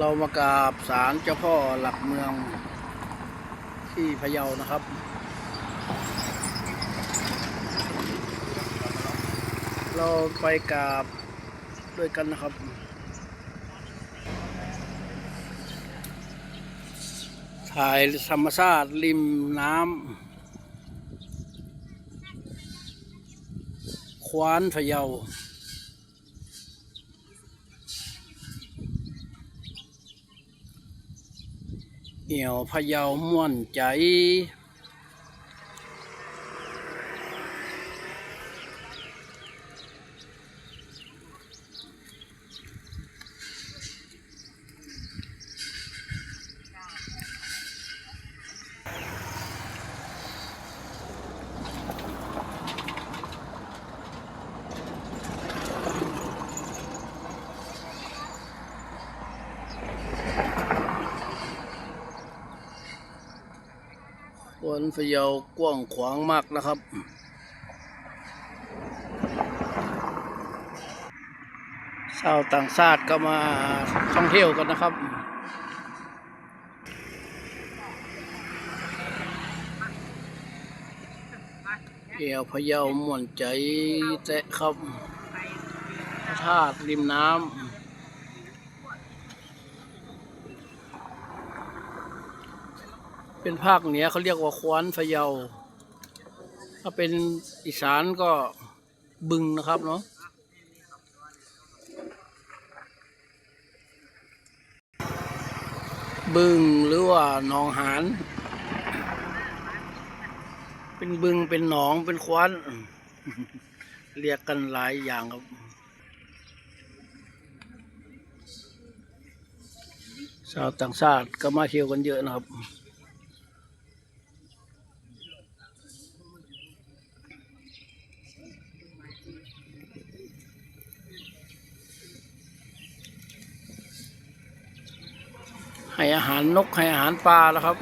เรามากราบศาลเจ้าพ่อหลักเมืองที่พะเยานะครับ เราไปกราบด้วยกันนะครับ ถ่ายธรรมชาติริมน้ำควานพะเยา เหี่ยวพะเยาม่วนใจ ควนพะเยากว้างขวางมากนะครับ ชาวต่างชาติก็มาท่องเที่ยวกันนะครับเอวพะเยาม่วนใจแตะครับธาตุริมน้ำ เป็นภาคเหนือเขาเรียกว่าควานพะเยา ถ้าเป็นอีสานก็บึงนะครับเนาะบึงหรือว่าหนองหานเป็นบึงเป็นหนองเป็นควานเรียกกันหลายอย่างครับชาวต่างชาติก็มาเที่ยวกันเยอะนะครับ ให้อาหารนกให้อาหารปลาแล้วครับ